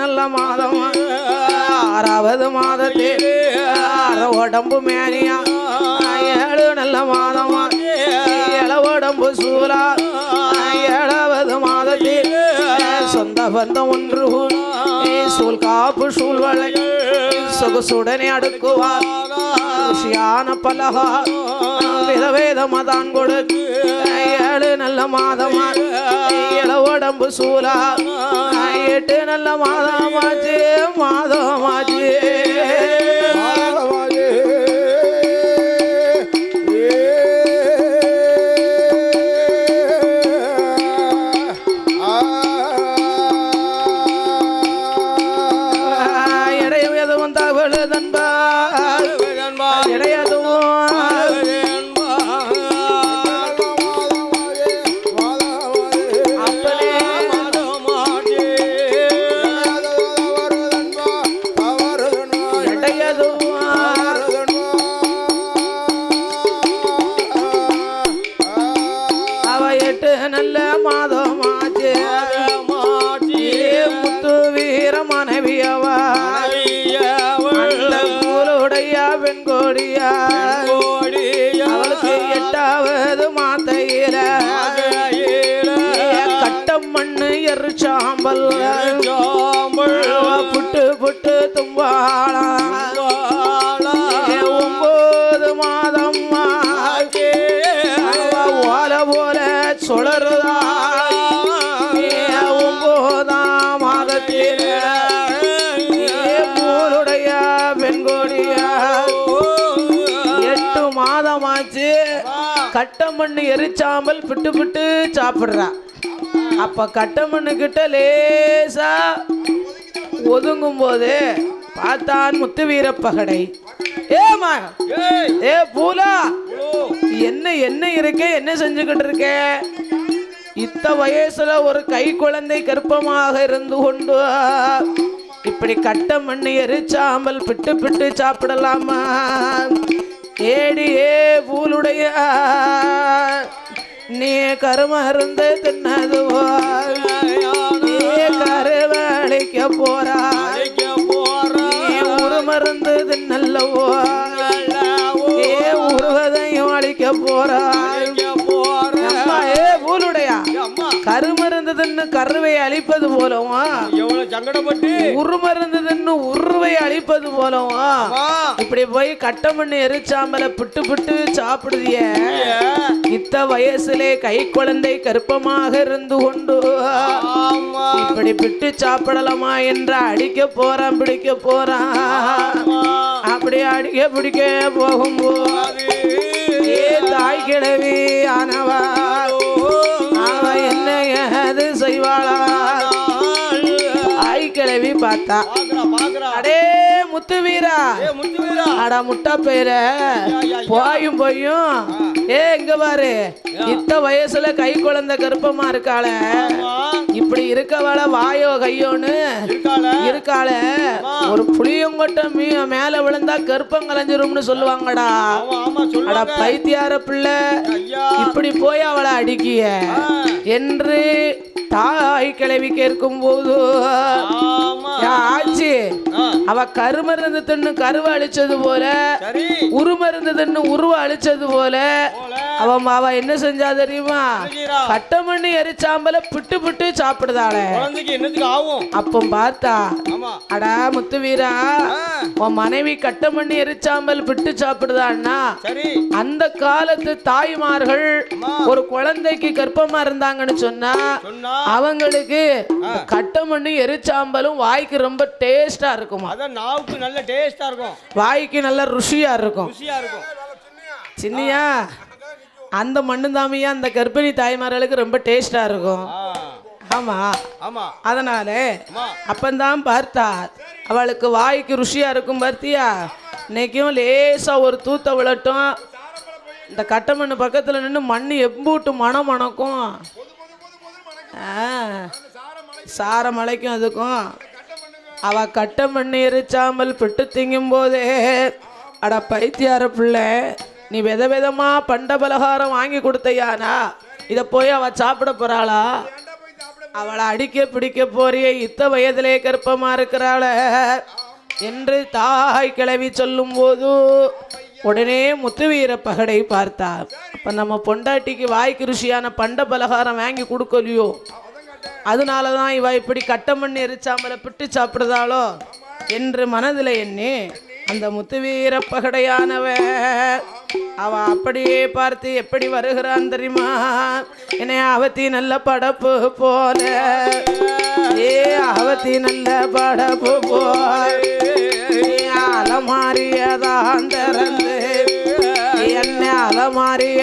நல்ல மாதம். ஆறாவது மாதத்தில் உடம்பு மேனியா. ஏழு நல்ல மாதம். ஏழ உடம்பு சூலா. ஏழாவது மாதத்தில் சொந்த பந்தம் ஒன்று சூழ் காப்பு சூழ்வளை சொகுசுடனே அடுக்குவார். ருசியான பலகா விதவேத மதான் கொடுக்கு ஏழு நல்ல மாதமா ஏழ உடம்பு சூலா. எட்டு நல்ல மாதமாச்சு மாதமாச்சு. மாதமாயே. எரிச்சாம்பல் புட்டு புட்டு தும்பாளம் ஒன்பது மாதம் ஓல போல சுழறுதா. ஒன்பதாம் மாதத்தில். ஊருடைய பெண்கோடியா. எட்டு மாதமாச்சு. கட்டமண்ணு எரிச்சாம்பல் பிட்டு பிட்டு சாப்பிடுறா. அப்ப கட்டமண்ணு கிட்ட லேசா ஒதுங்கும் போது பார்த்தான் முத்து வீரப்பகடை ஏமா ஏ பூலா என்ன என்ன இருக்கே என்ன செஞ்சுக்கிட்டு இருக்க? இத்த வயசுல ஒரு கை குழந்தை கர்ப்பமாக இருந்து கொண்டு இப்படி கட்ட மண்ணு எரிச்சாமல் பிட்டு பிட்டு சாப்பிடலாமா? ஏடி ஏ பூலுடைய நீ கருமருந்து தின்னதுவோ நீ கருவழிக்க போறா நீ ஒரு மருந்து தின்னல்லவோ ஏ உருவதையும் அழிக்க போறா ஏ பூலுடையா கருமருந்து தின்னு கருவை அழிப்பது போலவா? எவ்வளவு சங்கடப்பட்டு? உருமருந்து தின்னு உருவை அழிப்பது போலவா? இப்படி போய் கட்டமண்ணு எரிச்சாம்பல பிட்டு பிட்டு சாப்பிடுதிய. இத்த வயசுலே கை குழந்தை கருப்பமாக இருந்து கொண்டு இப்படி பிட்டு சாப்பிடலாமா என்று அடிக்க போறான் பிடிக்க போறான். அப்படி அடிக்க பிடிக்க போகும்போது ஏ தாய் கிழவி ஆனவா? அவ செய்வாளா? கிழவி பார்த்தா. அடே முத்து வீரா அடா முட்டா பெயர போயும் போயும். ஏ இங்க பாரு. இத்த வயசுல கை குழந்தை கர்ப்பமா இருக்காள. இப்படி இருக்கவள வாயோ கையோன்னு இருக்காள. ஒரு புளியங்கொட்டை மீ மேல விழுந்தா கர்ப்பம் கலைஞ்சிரும்னு சொல்லுவாங்கடா. அடா பைத்தியார பிள்ளை. இப்படி போய் அவளை அடிக்கிய. என்று தாய் கிளவி கேட்கும் போது ஆச்சு. அவ கருமருந்து தின்னு கருவை அழிச்சது போல உருமருந்து தின்னு உருவ அழிச்சது போல அவ என்ன செஞ்சா தெரியுமா. கட்டமண்ணி எரிச்சாம்பல பிட்டு பிட்டு சாப்பிடுதாளே. அப்போ பார்த்தா அடா முத்து வீரா உன் மனைவி கட்டமண்ணி எரிச்சாம்பல் பிட்டு சாப்பிடுதான்னா அந்த காலத்து தாய்மார்கள் ஒரு குழந்தைக்கு கர்ப்பமா இருந்தாங்கன்னு சொன்னா சொன்னா. அவங்களுக்கு கட்டமண்ணி எரிச்சாம்பலும் வாய்க்கு ரொம்ப டேஸ்டா இருக்குமா? அதான் நாவுக்கு நல்ல டேஸ்டா இருக்கும். வாய்க்கு நல்ல ருசியா இருக்கும். ருசியா இருக்கும். சின்னியா அந்த மண்ணு தாமியா அந்த கர்ப்பிணி தாய்மார்களுக்கு ரொம்ப டேஸ்டா இருக்கும். ஆமா. ஆமா. அதனால அப்பந்தான் பார்த்தா அவளுக்கு வாய்க்கு ருசியா இருக்கும் பார்த்தியா? இன்னைக்கும் லேசா ஒரு தூத்த விழட்டும். இந்த கட்டை மண்ணு பக்கத்துல நின்று மண் எம்பூட்டு மனம் மணக்கும். ஆ, சார மலைக்கும் அதுக்கும். அவ கட்டம் பண்ணி எரிச்சாமல் பிட்டு திங்கும் போதே அட பைத்தியார பிள்ளை நீ வித விதமா பண்ட பலகாரம் வாங்கி கொடுத்தையானா இதை போய் அவ சாப்பிட போறாளா? அவளை அடிக்க பிடிக்க போறிய இத்த வயதிலே கற்பமாக இருக்கிறாள. என்று தாய் கிளவி சொல்லும் போது உடனே முத்துவீர பகடை பார்த்தார். அப்ப நம்ம பொண்டாட்டிக்கு வாய்க்கு ருசியான பண்ட பலகாரம் வாங்கி கொடுக்கலையோ? அதனால தான் இவ இப்படி கட்டம் பண்ணி எரிச்சாமல பிட்டு சாப்பிடுதாளோ என்று மனதில் எண்ணி அந்த முத்துவீர பகடையானவ அவ அப்படியே பார்த்து எப்படி வருகிறான் தெரியுமா? என்னை அவத்தி நல்ல படப்பு போல. ஏ அவத்தி நல்ல படப்பு போல. அலமாரியதான் திறந்து. என்ன அலமாரிய.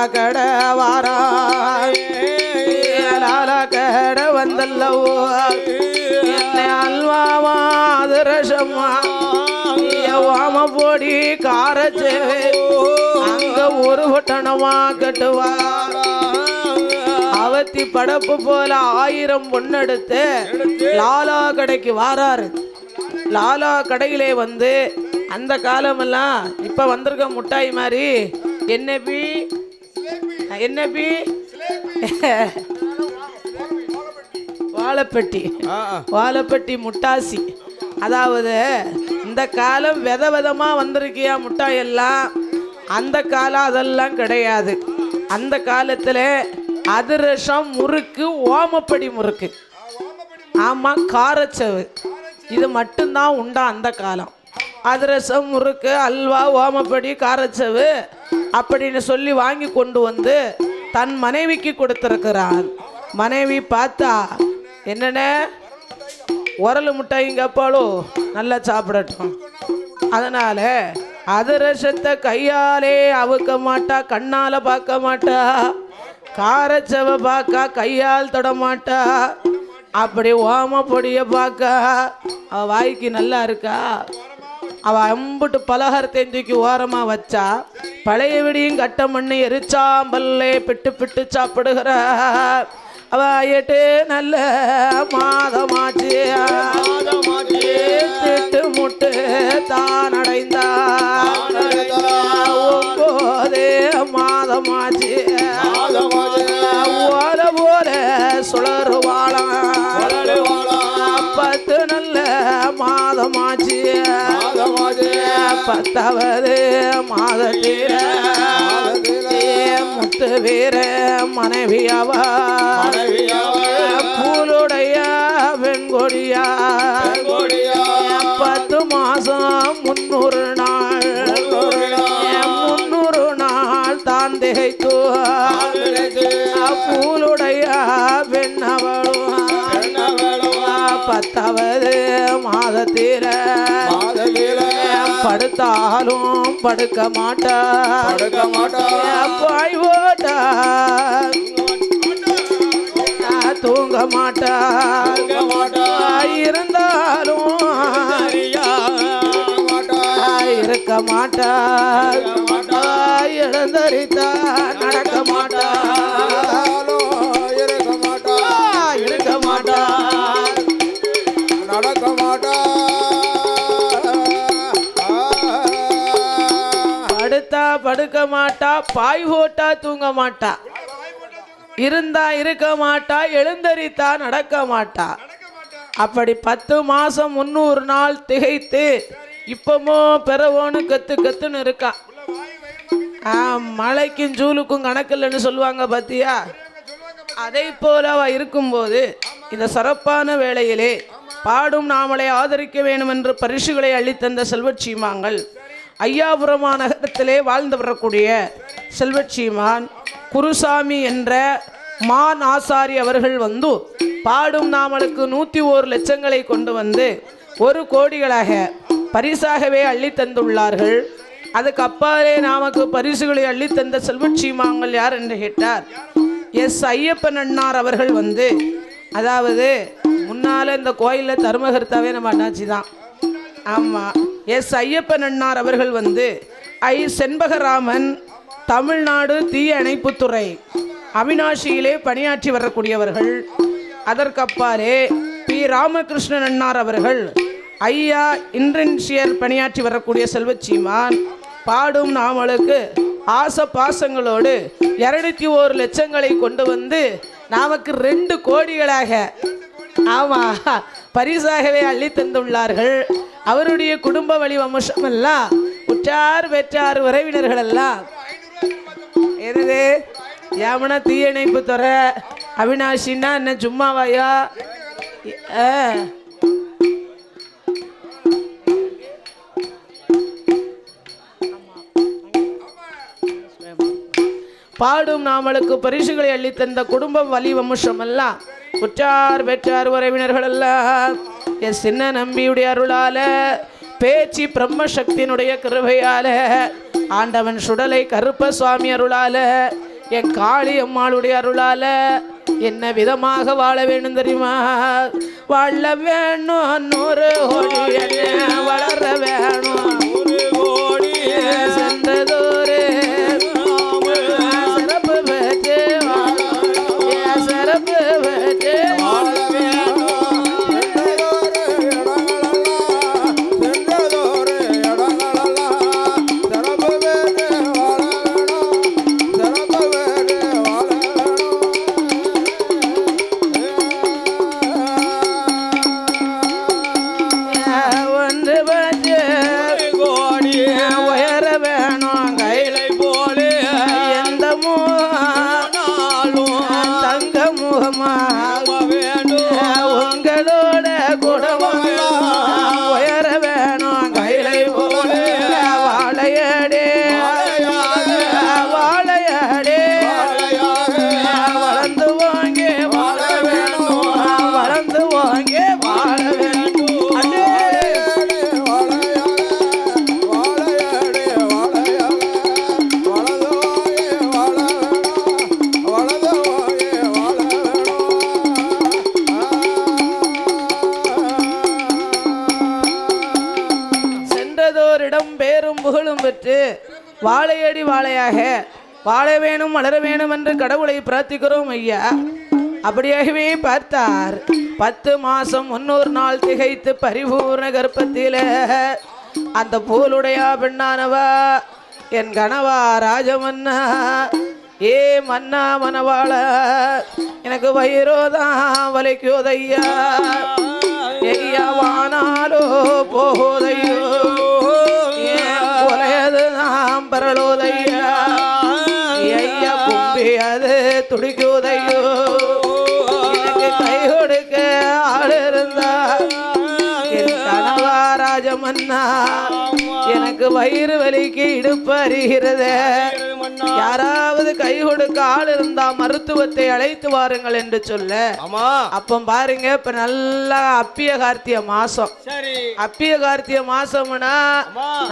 அவன் லாலா கடை வாரா லாலா கடை வந்தல்லவோ என்னை வாம போடி காரச்சே. அங்க ஒரு பட்டணமா கட்டுவா அவத்தி படப்பு போல ஆயிரம் பொண்ணெடுத்து லாலா கடைக்கு வாராரு. லாலா கடையிலே வந்து அந்த காலமெல்லாம் இப்ப வந்திருக்க முட்டாய் மாதிரி என்ன பி என்ன பி? வாழைப்பெட்டி. வாழைப்பட்டி முட்டாசி. அதாவது இந்த காலம் வித விதமாக வந்திருக்கியா முட்டாய் எல்லாம் அந்த காலம் அதெல்லாம் கிடையாது. அந்த காலத்தில் அதிரசம் முறுக்கு ஓமப்படி முறுக்கு. ஆமாம் காரச்சவு. இது மட்டும்தான் உண்டா அந்த காலம். அதிரசம் முறுக்கு அல்வா ஓமப்படி காரச்சவு. அப்படின்னு சொல்லி வாங்கி கொண்டு வந்து தன் மனைவிக்கு கொடுத்துருக்கிறான் மனைவி பார்த்தா என்னென்ன உரல் முட்டாய்ங்க அப்பாளோ நல்லா சாப்பிடட்டும். அதனால் அதிரசத்தை கையாலே அவுக்க மாட்டா கண்ணால் பார்க்க மாட்டா காரச்சவை பார்க்கா கையால் தொடமாட்டா அப்படி ஓம பொடியை பார்க்க வாய்க்கு நல்லா இருக்கா? அவ அம்புட்டு பலகாரத்தை தூக்கி ஓரமா வச்சா பழைய விடியும் கட்ட மண்ணு எரிச்சாம்பல்லே பிட்டு பிட்டு சாப்பிடுகிற. அவ எட்டு நல்ல மாதமாச்சு. திட்டு முட்டு தான் அடைந்தா ஒன்பது மாதமாச்சு. ஓல போல சுழறுவாளாம் பத்து நல்ல மாதமாச்சு. பத்தாவது மாதத்தீர முத்து வீர மனைவியாவா. பூலுடைய வெண்கொடியா. பத்து மாசம் முன்னூறு நாள். முன்னூறு நாள். தான் திகைத்து. பூலுடைய வெண்ணவளும். பத்தாவது மாதத்தில படுத்தாலும் படுக்க மாட்டா பாய் ஓட்டா தூங்க மாட்டா இருந்தாலும் இருக்க மாட்டா படுக்க மாட்டா பாய் போட்டா தூங்க மாட்டா இருந்தா இருக்க மாட்டா எழுந்தரித்தா நடக்க மாட்டா அப்படி பத்து மாசம் முந்நூறு நாள் திகைத்து இப்பமோ பெறவோன்னு கத்து கத்துன்னு இருக்கா. ஆ, மழைக்கும் ஜூலுக்கும் கணக்கில்லைன்னு சொல்லுவாங்க பாத்தியா? அதை போல அவ இருக்கும்போது இந்த சிறப்பான வேளையிலே பாடும் நாமளை ஆதரிக்க வேண்டும் என்று பரிசுகளை அள்ளித்தந்த செல்வச்சீமாங்கள் ஐயாபுரமா நகரத்திலே வாழ்ந்து வரக்கூடிய செல்வச்சீமான் குருசாமி என்ற மான் ஆசாரி அவர்கள் வந்து பாடும் நாமலுக்கு நூற்றி ஓரு லட்சங்களை கொண்டு வந்து ஒரு கோடிகளாக பரிசாகவே அள்ளி தந்துள்ளார்கள். அதுக்கு அப்பாலே நாமக்கு பரிசுகளை அள்ளித்தந்த செல்வச்சீமாங்கள் யார் என்று கேட்டார். எஸ் ஐயப்பன் அண்ணார் அவர்கள் வந்து அதாவது முன்னால் இந்த கோயிலில் தர்மகர்த்தாவே நம்ம அண்ணாச்சி தான் ஆமாம் எஸ் ஐயப்பன் அண்ணார் அவர்கள் வந்து ஐ செண்பகராமன் தமிழ்நாடு தீய அணைப்புத்துறை அவினாஷியிலே பணியாற்றி வரக்கூடியவர்கள். அதற்கப்பாலே பி. ராமகிருஷ்ணன் அண்ணார் அவர்கள் ஐயா இன்டென்ஷியர் பணியாற்றி வரக்கூடிய செல்வச்சீமான் பாடும் நாமளுக்கு ஆசை பாசங்களோடு இரநூத்தி ஓரு லட்சங்களை கொண்டு வந்து நமக்கு ரெண்டு கோடிகளாக. ஆமாம் பரிசாகவே அள்ளி தந்துள்ளார்கள். அவருடைய குடும்ப வழி வம்சம் எல்லாம் உற்றார் பெற்றார் உறவினர்கள் எல்லாம் என்னது ஏமனா தீயணைப்பு துறை அவினாஷின்னா என்ன சும்மாவாயா? பாடும் நாமளுக்கு பரிசுகளை அள்ளித்தந்த குடும்பம் வலி வம்சம் எல்லாம் உற்றார் பெற்றார் உறவினர்கள் எல்லாம் என் சின்ன நம்பியுடைய அருளால பேச்சு பிரம்ம சக்தியினுடைய கிருபையால ஆண்டவன் சுடலை கருப்ப சுவாமி அருளால என் காளி அம்மாளுடைய அருளால என்ன விதமாக வாழ வேண்டும் தெரியுமா? வாழ வேணும் நூறு கோடி வளர வேணும். சென்றதோரே சிறப்பு வாழையடி வாழையாக. வாழ வேணும் வளர வேணும் என்று கடவுளை பிரார்த்திக்கிறோம் ஐயா. அப்படியாகவே பார்த்தார். பத்து மாசம் முன்னூறு நாள் திகைத்து பரிபூர்ண கர்ப்பத்தில. அந்த பூலுடையா பெண்ணானவா? என் கணவா ராஜமன்னா. ஏ மன்னா மனவாள எனக்கு வயிறோதான் வலிக்குதையா ஐயா வானாலோ போதையோ துடிக்குதையோ. எனக்கு கை கொடுக்க ஆள் இருந்தா. கனவா ராஜமன்னா எனக்கு வயிறு வலிக்கு இடுப்பு அறிகிறது யாராவது கை கொடுக்க ஆள் இருந்தா மருத்துவத்தை அழைத்து வாருங்கள் என்று சொல்ல. அப்போ பாருங்க இப்ப நல்லா அப்பிய கார்த்திய மாசம். அப்பிய கார்த்திய மாசம்னா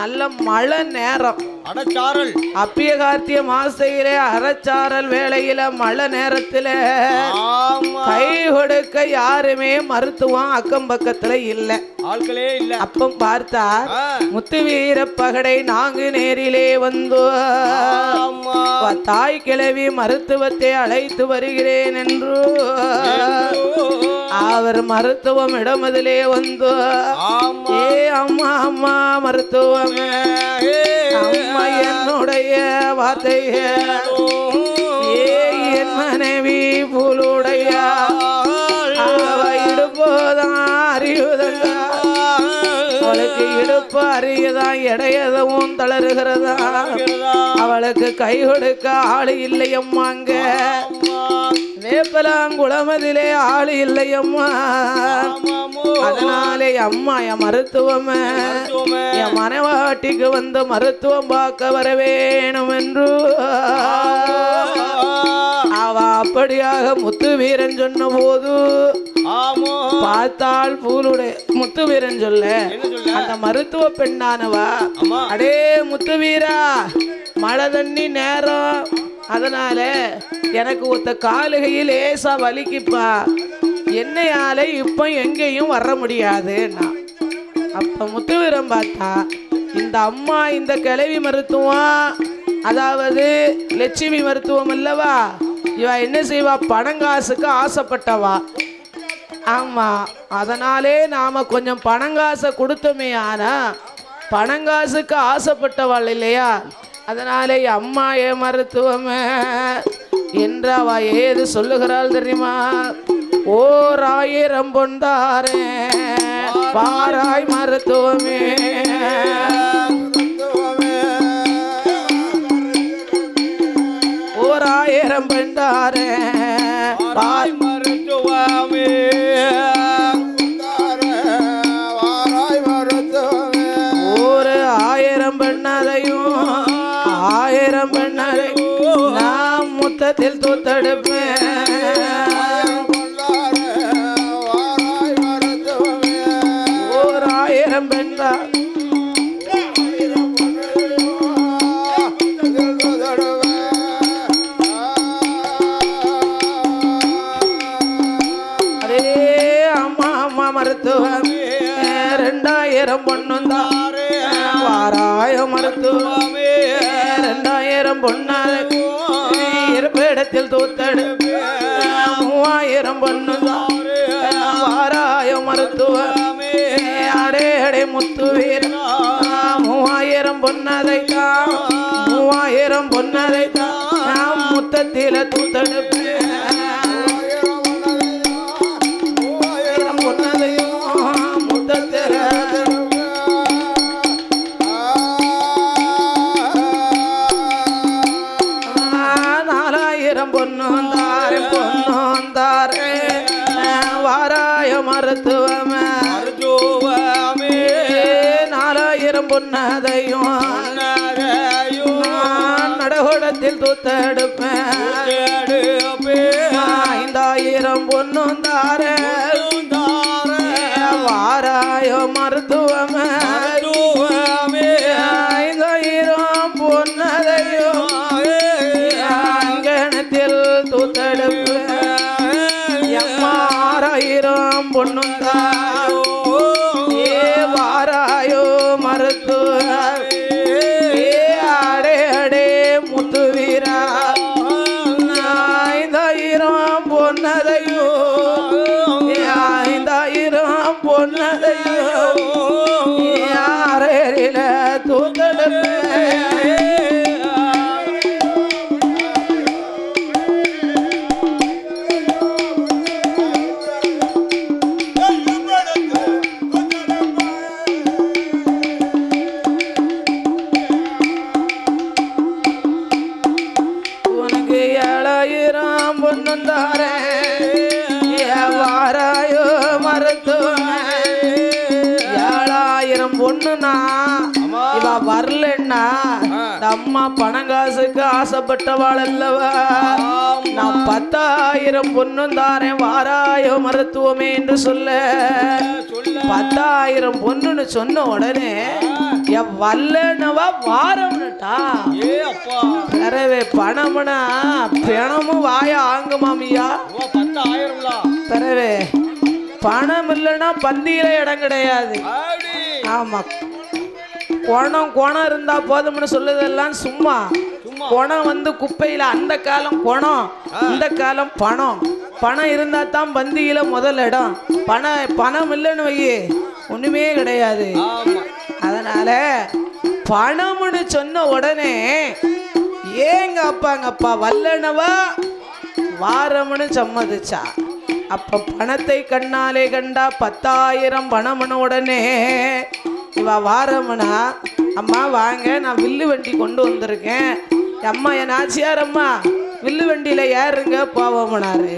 நல்ல மழை நேரம். அடச்சாரல். அப்பிய கார்த்திய மாசையிலே அரைச்சாரல் வேளையில மழை நேரத்துல. கை கொடுக்க யாருமே மருத்துவம் அக்கம் பக்கத்துல இல்ல. ஆட்களே இல்ல. அப்போ பார்த்தா முத்து வீர பகடை நாங்கு நேரிலே வந்தோ. தாய் கிழவி மருத்துவத்தை அழைத்து வருகிறேன் என்று. அவர் மருத்துவம் இடமதிலே வந்து. ஏ அம்மா அம்மா மருத்துவமே. அம்மா என்னுடைய வார்த்தை ஏ என் மனைவி புலுடைய. இடுப்போதான் அறியுதங்க அவளுக்கு இடுப்பு அறியதான் இடையதவும் தளருகிறதா? அவளுக்கு கை கொடுக்க ஆளு இல்லையம்மாங்க. வேப்பலாங்குளமதிலே ஆளு இல்லையம்மா. அதனாலே அம்மா என் மருத்துவமே. என் மனைவாட்டிக்கு வந்து மருத்துவம் பார்க்க வர வேணும் என்று அவ அப்படியாக முத்து வீரன் சொன்ன போது ஆமா பார்த்தால் பூலுடைய முத்து வீரன் சொல்ல. அந்த மருத்துவ பெண்ணானவா. அடே முத்து வீரா மழை தண்ணி நேரம். அதனால எனக்கு ஒத்த காலுகையில் லேசா வலிக்குப்பா. என்னையால இப்போ எங்கேயும் வர முடியாதுன்னா. அப்ப முத்துவீரம் பார்த்தா இந்த அம்மா இந்த கிளவி மருத்துவம் அதாவது லட்சுமி மருத்துவம் அல்லவா? இவ என்ன செய்வா? பணங்காசுக்கு ஆசைப்பட்டவா. ஆமா அதனாலே நாம கொஞ்சம் பணங்காசை கொடுத்தோமே ஆனா பணங்காசுக்கு ஆசைப்பட்டவாள் இல்லையா? அதனாலே அம்மா ஏ மருத்துவமே என்று அவ ஏது சொல்லுகிறாள் தெரியுமா? ஓர் ஆயிரம் பொந்தாரே பாராய் மருத்துவமே. ஓர் ஆயிரம் பெண்டாரே பாய் மருத்துவம். ரெண்டாயிரம் பொண்ணுந்தா. வாராயம் மருத்துவம். ரெண்டாயிரம் பொண்ணாரை பொன்னதை தான் மூவாயிரம் பொன்னதை தான் நான் முத்தத்தில தூத்தெடுப்பு தூத்தடுப்பு. எம்மாறாயிரம் பொண்ணும் ஏழாயிரம் பொண்ணும் தாரேன் வாராயோ மருத்துவமே ஏழாயிரம் பொண்ணுனா இவ வரலன்னா அம்மா பணம் காசுக்கு ஆசைப்பட்டவாள் அல்லவா நான் பத்தாயிரம் பொண்ணும் தாரேன் வாராயோ மருத்துவமே என்று சொல்ல. பத்தாயிரம் பொண்ணுன்னு சொன்ன உடனே என் வல்லனவா வாரம்னுட்டா. பிறவே பணம்னா பிணமும் வாய பத்து ஆயிரம்ல பிறவே பணம் இல்லைன்னா பந்தியில இடம் கிடையாது. ஆமா குணம் குணம் இருந்தா போதும்னு சொல்லுதெல்லாம் சும்மா. குணம் வந்து குப்பையில அந்த காலம் குணம் இந்த காலம் பணம். பணம் இருந்தா தான் பந்தியில முதல் இடம். பணம் பணம் இல்லைன்னு வையே ஒண்ணுமே கிடையாது. அதனால பணம்னு சொன்ன உடனே ஏங்க அப்பாங்கப்பா வல்லனவா? வாரம்னு சம்மதிச்சா. அப்ப பணத்தை கண்ணாலே கண்டா பத்தாயிரம் பணம்னு உடனே இவா வாரம்னா அம்மா வாங்க நான் வில்லு வண்டி கொண்டு வந்திருக்கேன். அம்மா என் ஆச்சியார் அம்மா வில்லு வண்டியில ஏறுங்க போவோம்னாரு.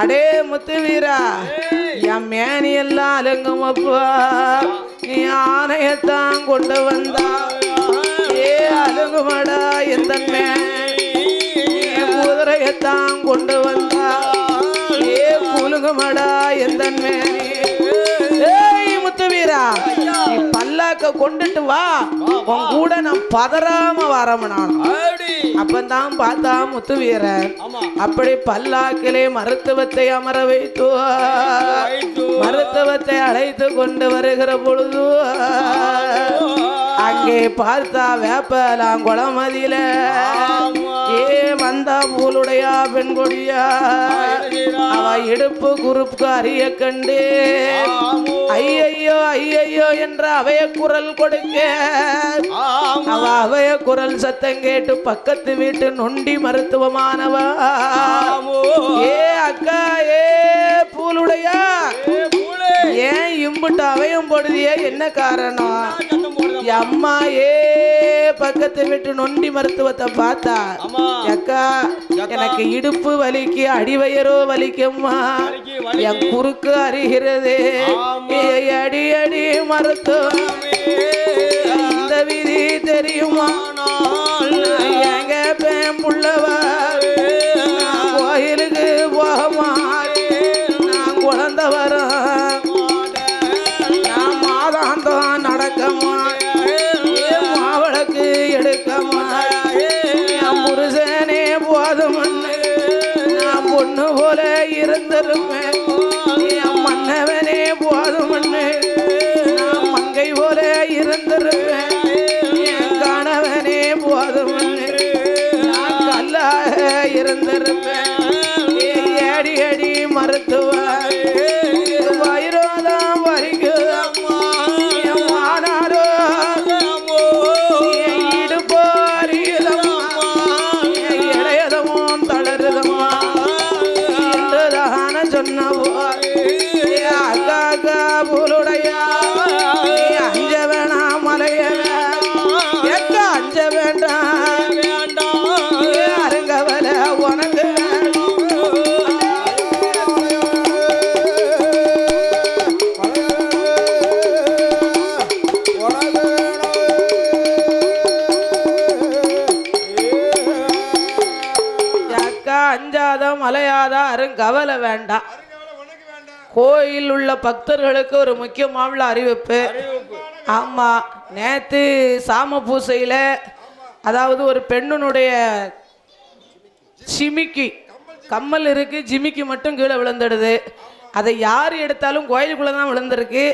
அடே முத்து வீரா என் மேனி எல்லாம் அலங்கும் அப்பா. நீ ஆணையத்தான் கொண்டு வந்தா. ஏ அலங்குமடா எந்த குதிரையத்தான் கொண்டு வந்தா. ஏ குலுங்குமடா எந்த மேனி. ஏய் முத்துவீரா நீ பல்லாக்க கொண்டுட்டு வா. உன் கூட நான் பதறாம வரமனான் அப்படி அப்பந்தான் பார்த்தா முத்துவீரன் ஆமா. அப்படி பல்லாக்கிலே மருத்துவத்தை அமர வைத்து வைத்து. மருத்துவத்தை அழைத்து கொண்டு வருகிற பொழுது அங்கே பார்த்தா வேப்பலாம் குளமதியில ஆமா. ஏ வந்தா பூலுடையா பெண் கொடியா அவ இடுப்பு குறுப்பு அறிய கண்டு ஐயையோ ஐயையோ என்ற அவைய குரல் கொடுக்க அவ அவைய குரல் சத்தம் கேட்டு பக்கத்து வீட்டு நொண்டி மருத்துவமானவ? ஏ அக்கா ஏ பூலுடையா ஏன் இம்புட்டு அவையும் போடுதியே என்ன காரணம்? அம்மா ஏ பக்கத்து வீட்டு நொண்டி மருத்துவத்தை பார்த்தா அக்கா எனக்கு இடுப்பு வலிக்கு அடிவயரோ வலிக்கும்மா. வலிக்கு, வலிக்கு. என் குறுக்கு அறிகிறது அடி அடி மருத்துவம் இருந்திருப்பேன் கோயில் உள்ள பக்தர்களுக்கு ஒரு முக்கியமான அறிவிப்பு. ஆமா நேத்து சாம பூசையில அதாவது ஒரு பெண்ணுனுடைய சிமிக்கி கம்மல் இருக்கு ஜிமிக்கி மட்டும் கீழே விழுந்துடுது. அதை யார் எடுத்தாலும் கோயிலுக்குள்ள தான் விழுந்திருக்கு.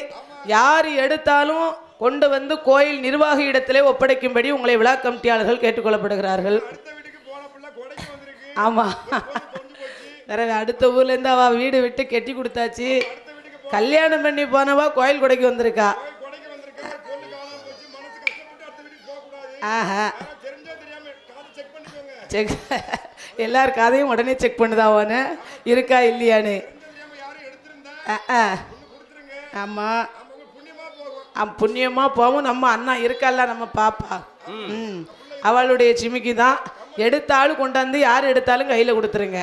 யார் எடுத்தாலும் கொண்டு வந்து கோயில் நிர்வாக இடத்திலே ஒப்படைக்கும்படி உங்களை விழா கமிட்டியாளர்கள் கேட்டுக்கொள்ளப்படுகிறார்கள். ஆமா. வேற அடுத்த ஊர்ல இருந்து அவ வீடு விட்டு கெட்டி கொடுத்தாச்சு. கல்யாணம் பண்ணி போனவா கோயில் கொடைக்கு வந்திருக்கா? ஆஹா. செக் எல்லார் காதையும் உடனே செக் பண்ணுதாவானு இருக்கா இல்லையான்னு ஆ, ஆ. ஆமா. ஆ, புண்ணியமா போவோம். நம்ம அண்ணா இருக்கல்ல நம்ம பாப்பா. ம். அவளுடைய சிமிக்கி தான். எடுத்தாலும் கொண்டாந்து யார் எடுத்தாலும் கையில் கொடுத்துருங்க.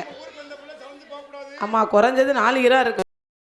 ஆமா குறைஞ்சது நாலு கிலோ இருக்கும்